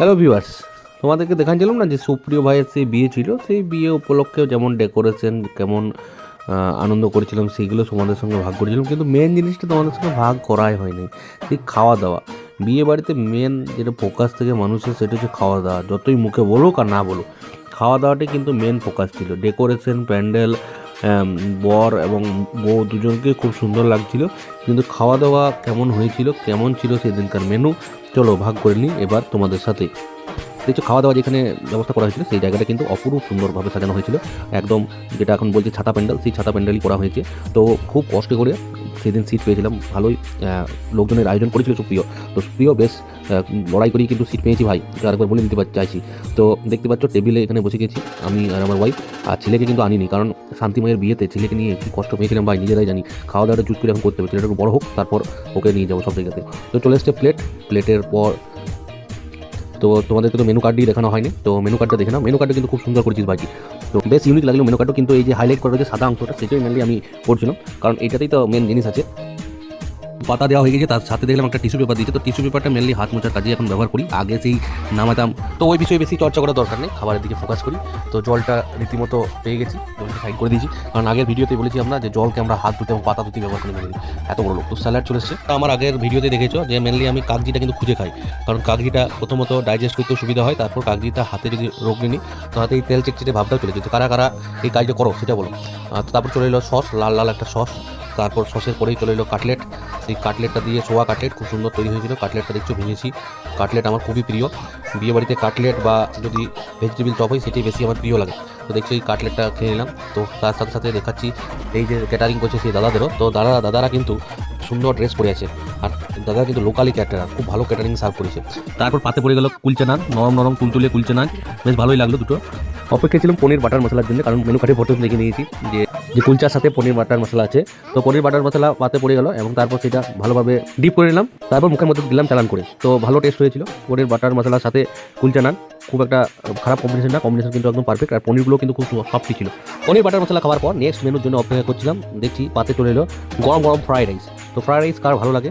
Hello viewers তোমাদেরকে দেখাচ্ছিলাম না যে সুপ্রিয় ভাইয়ের সেই বিয়ে ছিল, সেই বিয়ে উপলক্ষেও যেমন ডেকোরেশন কেমন আনন্দ করেছিলাম, সেইগুলো তোমাদের সঙ্গে ভাগ করেছিলাম। কিন্তু মেন জিনিসটা তোমাদের সঙ্গে ভাগ করাই হয়নি। সেই খাওয়া দাওয়া বিয়ে বাড়িতে মেন যেটা ফোকাস থেকে মানুষের সেটা হচ্ছে খাওয়া দাওয়া যতই মুখে বলুক আর না বলুক খাওয়া দাওয়াটাই কিন্তু মেন ফোকাস ছিল। ডেকোরেশন প্যান্ডেল বর এবং বউ দুজনকে খুব সুন্দর লাগছিল। কিন্তু খাওয়া দাওয়া কেমন হয়েছিল, কেমন ছিল সেদিনকার মেনু চলো ভাগ করে নিই এবার তোমাদের সাথে। দেখছ খাওয়া দাওয়া যেখানে ব্যবস্থা করা হয়েছিল, সেই জায়গাটা কিন্তু অপরূপ সুন্দরভাবে সাজানো হয়েছিল। একদম যেটা এখন বলছি ছাতা প্যান্ডেল, সেই ছাতা প্যান্ডেলই করা হয়েছে। তো খুব কষ্ট করে সেদিন সিট পেয়েছিলাম। ভালোই লোকজনের আয়োজন করেছিল সুপ্রিয়। তো সুপ্রিয়, বেশ লড়াই করেই কিন্তু সিট পেয়েছি ভাই। আরেকবার বলে দিতে চাইছি। তো দেখতে পাচ্ছ, টেবিলে এখানে বসে গেছি আমি আর আমার ওয়াইফ আর ছেলেকে কিন্তু আনিনি, কারণ শান্তিময়ের বিয়েতে ছেলেকে নিয়ে কি কষ্ট পেয়েছিলাম ভাই, নিজেরাই জানি। খাওয়া দাওয়াটা চুজ করে এখন করতে হবে। ছেলেটা একটু বড় হোক, তারপর ওকে নিয়ে যাব সব জায়গাতে। তো চলে এসছে প্লেট প্লেটের পর তো তোমাদেরকে তো মেনু কার্ডই দেখানো হয়নি। তো মেনু কার্ডটা দেখে নাও। মেনু কার্ডটা কিন্তু খুব সুন্দর করেছিস ভাইজি। তো বেশ ইউনিক লাগল মেনু কার্ডও কিন্তু এই যে হাইলাইট করা যে সাদা অংশটা, সেটাই মেনলি আমি করছিলাম কারণ এটাতেই তো মেন জিনিস আছে। পাতা দেওয়া হয়ে গেছে, তার সাথে দেখলাম একটা টিস্যু পেপার দিয়েছে। তো টিস্যু পেপারটা মেনলি হাত মোছার কাজে এখন ব্যবহার করি। আগে সেই নামাতাম। তো ওই বিষয়ে বেশি চর্চা করার দরকার নেই, খাবারের দিকে ফোকাস করি। তো জলটা রীতিমতো পেয়ে গেছি, জলটা সাইড করে দিয়েছি। কারণ আগের ভিডিওতে বলেছি আমরা যে জলকে আমরা হাত ধুতে এবং পাতা ধুতে ব্যবহার করে মেনলি এত বড় লোক। তো স্যালাড চলে এসছে। তো আমার আগের ভিডিওতে দেখেছ যে মেনলি আমি কাগজিটা কিন্তু খুঁজে খাই। কারণ কাগজিটা প্রথমত ডাইজেস্ট করতেও সুবিধা হয়, তারপর কাগজিটা হাতে যদি রোগ নিই, তো হাতে এই তেল চিটচিটে ভাবটাও চলে যেত কারা কারা এই কাজটা করো, সেটা বলো। তারপর চলে এলো সস, লাল লাল একটা সস। তারপর সসের পরেই চলে এলো কাটলেট। সেই কাটলেটটা দিয়ে সোয়া কাটলেট খুব সুন্দর তৈরি হয়েছিল। কাটলেটটা দেখছ ভেঙেছি। কাটলেট আমার খুবই প্রিয়। বিয়ে বাড়িতে কাটলেট বা যদি ভেজিটেবিল চপ হয়, সেটাই বেশি আমার প্রিয় লাগে। তো দেখছি এই কাটলেটটা খেয়ে নিলাম। তো তার সাথে সাথে দেখাচ্ছি, এই যে ক্যাটারিং করছে সেই দাদাদেরও। তো দাদা, দাদারা কিন্তু সুন্দর ড্রেস পরে আছে। আর দাদা কিন্তু লোকালি ক্যাটারার খুব ভালো ক্যাটারিং সার্ভ করেছে। তারপর পাতে পড়ে গেল কুলচে নান নরম নরম তুলতুলে কুলচে নান বেশ ভালোই লাগল দুটো। অপেক্ষা ছিলাম পনির বাটার মশলার জন্য, কারণ মেনু কার্ডে ফটো দেখে নিয়েছি। যে যে কুলচার সাথে পনির বাটার মশলা আছে। তো পনির বাটার মশলা পাতে পড়ে গেল এবং তারপর সেটা ভালোভাবে ডিপ করে নিলাম। তারপর মুখের মধ্যে দিলাম চালান করে। তো ভালো টেস্ট হয়েছিল। পনির বাটার মশলার সাথে কুলচা নান খুব একটা খারাপ কম্বিনেশন না। কম্বিনেশন কিন্তু একদম পারফেক্ট আর পনিরগুলো কিন্তু খুব সফট ছিল। পনির বাটার মশলা খাওয়ার পর নেক্সট মেনুর জন্য অপেক্ষা করছিলাম। দেখছি পাতে চলে এলো গরম গরম ফ্রাইড রাইস তো ফ্রাইড রাইস কার ভালো লাগে?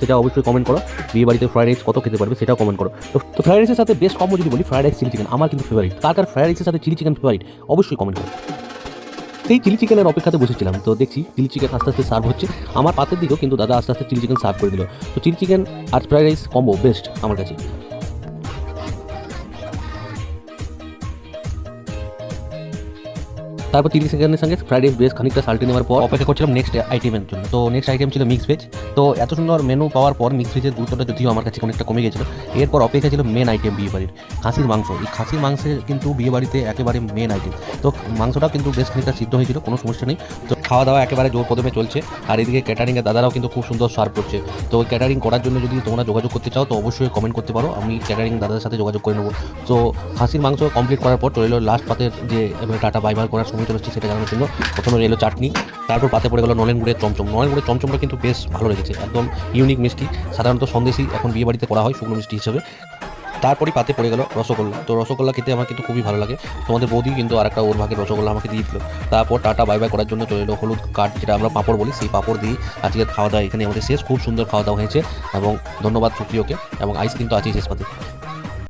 সেটা অবশ্যই কমেন্ট করো। বিয়ে বাড়িতে ফ্রাইড রাইস কত খেতে পারবে সেটাও কমেন্ট করো। তো ফ্রাইড রাইসের সাথে বেস্ট কম্বো যদি বলি ফ্রাইড রাইস চিলি চিকেন আমার কিন্তু ফেভারিট কার কার ফ্রাইড রাইসের সাথে চিলি চিকেন ফেভারিট অবশ্যই কমেন্ট করো। সেই চিলি চিকেনের অপেক্ষাতে বসেছিলাম। তো দেখছি চিলি চিকেন আস্তে আস্তে সার্ভ হচ্ছে। আমার পাতের দিকেও কিন্তু দাদা আস্তে আস্তে চিলি চিকেন সার্ভ করে দিল। তো চিলি চিকেন আর ফ্রাইড রাইস কম্বো বেস্ট আমার কাছে। তারপর তিরিশ সেকেন্ডের সঙ্গে ফ্রাইড রাইস বেশ খানিকটা সাল্টে নেওয়ার পর অপেক্ষা করছিলাম নেক্সট আইটেমের জন্য। তো নেক্সট আইটেম ছিল মিক্স ভেজ তো এত সুন্দর মেনু পাওয়ার পর মিক্স ভেজের গুরুত্বটা যদিও আমার কাছে অনেকটা কমে গেছিল, এরপর অপেক্ষা ছিল মেন আইটেম বিয়ে বাড়ির, খাসির মাংস। এই খাসির মাংসের কিন্তু বিয়ে বাড়িতে একেবারে মেন আইটেম তো মাংসটা কিন্তু বেশ খানিকটা সিদ্ধ হয়েছিল, কোনো সমস্যা নেই। তো খাওয়া দাওয়া একেবারে জোর কদমে চলছে। আর এদিকে ক্যাটারিংয়ের দাদারাও কিন্তু খুব সুন্দর সার্ভ করছে। তো ক্যাটারিং করার জন্য যদি তোমরা যোগাযোগ করতে চাও, তো অবশ্যই কমেন্ট করতে পারো। আমি ক্যাটারিং দাদাদের সাথে যোগাযোগ করে নেব। তো খাসির মাংস কমপ্লিট করার পর চলে এলো লাস্ট পাতের যে টাটা বাইবার করার সময় চলে সেটা জানানোর জন্য। প্রথমে এলো চাটনি, তারপর পাতে পড়ে গেলো নলেন গুড়ের চমচম। নলেন গুড়ের চমচমটা কিন্তু বেশ ভালো লেগেছে। একদম ইউনিক মিষ্টি। সাধারণত সন্দেশই এখন বিয়ে বাড়িতে করা হয় শুকনো মিষ্টি হিসেবে। তারপরই পাতে পড়ে গেল রসগোল্লা। তো রসগোল্লা খেতে আমার কিন্তু খুবই ভালো লাগে। তোমাদের বৌদি কিন্তু আরেকটা ওর ভাগে রসগোল্লা আমাকে দিয়ে দিল। তারপর টাটা বাই বাই করার জন্য চলে এলো হলুদ কাঠ, যেটা আমরা পাঁপড় বলি। সেই পাঁপড় দিয়ে আজকের খাওয়া দাওয়া এখানে আমাদের শেষ। খুব সুন্দর খাওয়া দাওয়া হয়েছে এবং ধন্যবাদ সুপ্রিয়কে এবং আইস কিন্তু আছেই শেষ পাতে।